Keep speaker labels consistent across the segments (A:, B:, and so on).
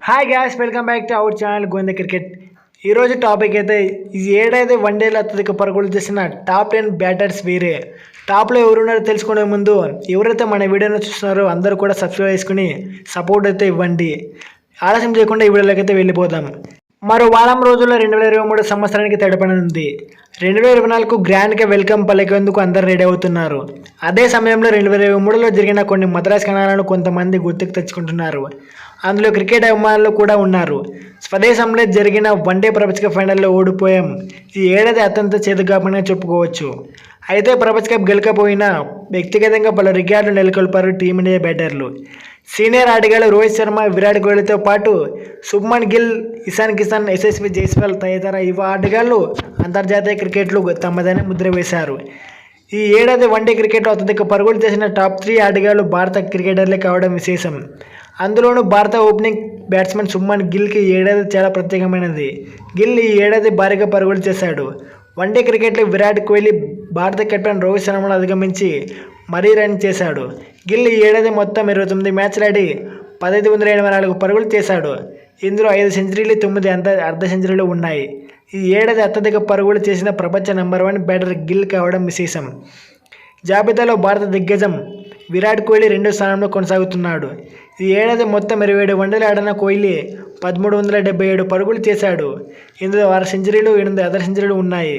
A: Hi guys welcome back to our channel Govinda cricket ఈరోజు topic అయితే ఈ ఏడైతే వన్డేలో అత్యధిక పరుగులు చేసిన టాప్ టెన్ బ్యాటర్స్ వీరే. టాప్లో ఎవరున్నారో తెలుసుకునే ముందు ఎవరైతే మన వీడియోను చూస్తున్నారో అందరూ కూడా సబ్స్క్రైబ్ చేసుకుని సపోర్ట్ అయితే ఇవ్వండి. ఆలస్యం చేయకుండా ఈ వీడియోలోకి అయితే వెళ్ళిపోదాం. మరో వారం రోజుల్లో రెండు వేల ఇరవై మూడు సంవత్సరానికి తడపనుంది. రెండు వేల ఇరవై నాలుగు గ్రాండ్గా వెల్కమ్ పలికేందుకు అందరు రెడీ అవుతున్నారు. అదే సమయంలో రెండు వేల ఇరవై మూడులో జరిగిన కొన్ని మద్రాస్ కణాలను కొంతమంది గుర్తుకు తెచ్చుకుంటున్నారు. అందులో క్రికెట్ అభిమానులు కూడా ఉన్నారు. స్వదేశంలో జరిగిన వన్డే ప్రపంచ కప్ ఫైనల్లో ఓడిపోయాం. ఈ ఏడాది అత్యంత చేదుగాపంగా చెప్పుకోవచ్చు. అయితే ప్రపంచ కప్ గెలకపోయినా వ్యక్తిగతంగా పలు రికార్డులు నెలకొల్పారు టీమిండియా బ్యాటర్లు. సీనియర్ ఆటగాళ్ళు రోహిత్ శర్మ విరాట్ కోహ్లీతో పాటు శుభ్మన్ గిల్ ఇషాన్ కిసాన్ యశస్వి జైస్వాల్ తదితర యువ ఆటగాళ్ళు అంతర్జాతీయ క్రికెట్లో తమదైన ముద్ర వేశారు. ఈ ఏడాది వన్డే క్రికెట్లో అత్యధిక పరుగులు చేసిన టాప్ త్రీ ఆటగాళ్ళు భారత క్రికెటర్లే కావడం విశేషం. అందులోనూ భారత ఓపెనింగ్ బ్యాట్స్మెన్ సుమ్మన్ గిల్కి ఈ ఏడాది చాలా ప్రత్యేకమైనది. గిల్ ఈ ఏడాది భారీగా పరుగులు చేశాడు. వన్డే క్రికెట్లో విరాట్ కోహ్లీ భారత కెప్టెన్ రోహిత్ శర్మను అధిగమించి మరీ రన్ చేశాడు. గిల్ ఈ ఏడాది మొత్తం ఇరవై తొమ్మిది మ్యాచ్లు ఆడి పదహైదు వందల ఎనభై నాలుగు పరుగులు చేశాడు. ఇందులో ఐదు సెంచరీలు తొమ్మిది అంత అర్ధ సెంచరీలు ఉన్నాయి. ఈ ఏడాది అత్యధిక పరుగులు చేసిన ప్రపంచ నెంబర్ వన్ బ్యాటర్ గిల్ కావడం విశేషం. జాబితాలో భారత దిగ్గజం విరాట్ కోహ్లీ రెండో స్థానంలో కొనసాగుతున్నాడు. ఈ ఏడాది మొత్తం ఇరవై ఏడు వన్డేలు ఆడిన కోహ్లీ పదమూడు వందల డెబ్బై ఏడు పరుగులు చేశాడు. ఇందులో ఆరు సెంచరీలు ఎనిమిది అదర్ సెంచరీలు ఉన్నాయి.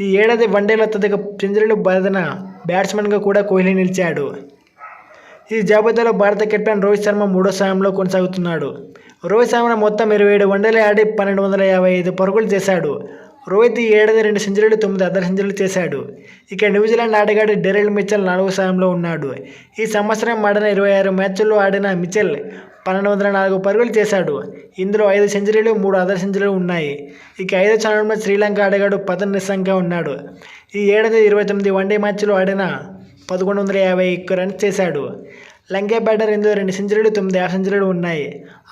A: ఈ ఏడాది వన్డేలో అత్యధిక సెంచరీలు బాధిన బ్యాట్స్మెన్గా కూడా కోహ్లీ నిలిచాడు. ఈ జాబితాలో భారత కెప్టెన్ రోహిత్ శర్మ మూడో స్థానంలో కొనసాగుతున్నాడు. రోహిత్ శర్మ మొత్తం ఇరవై ఏడు వన్డేలు ఆడి పన్నెండు వందల యాభై ఐదు పరుగులు చేశాడు. రోహిత్ ఈ ఏడాది రెండు సెంచరీలు తొమ్మిది అర్ధ సెంచరీలు చేశాడు. ఇక న్యూజిలాండ్ ఆటగాడు డెరెల్ మిచెల్ నాలుగో స్థానంలో ఉన్నాడు. ఈ సంవత్సరం ఆడిన ఇరవై ఆరు మ్యాచ్ల్లో ఆడిన మిచెల్ పన్నెండు వందల నాలుగు పరుగులు చేశాడు. ఇందులో ఐదు సెంచరీలు మూడు అర్ధ సెంచరీలు ఉన్నాయి. ఇక ఐదో స్థానంలో శ్రీలంక ఆటగాడు పతన్ నిస్సంగా ఉన్నాడు. ఈ ఏడాది ఇరవై తొమ్మిది వన్డే మ్యాచ్లు ఆడిన పదకొండు వందల యాభై ఎక్కువ రన్స్ చేశాడు. లంకే బ్యాటర్ ఇందులో రెండు సెంచరీలు తొమ్మిది హాఫ్ సెంచరీలు ఉన్నాయి?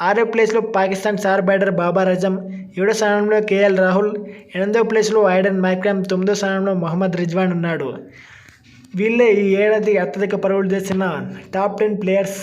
A: ఆరో ప్లేస్లో పాకిస్తాన్ స్టార్ బ్యాటర్ బాబర్ రజం ఏడో స్థానంలో కేఎల్ రాహుల్ ఎనిమిదో ప్లేస్లో ఐడెన్ మ్యాక్రామ్ తొమ్మిదో స్థానంలో మొహమ్మద్ రిజ్వాన్ ఉన్నాడు. వీళ్ళే ఈ ఏడాది అత్యధిక పరుగులు చేసిన టాప్ టెన్ ప్లేయర్స్.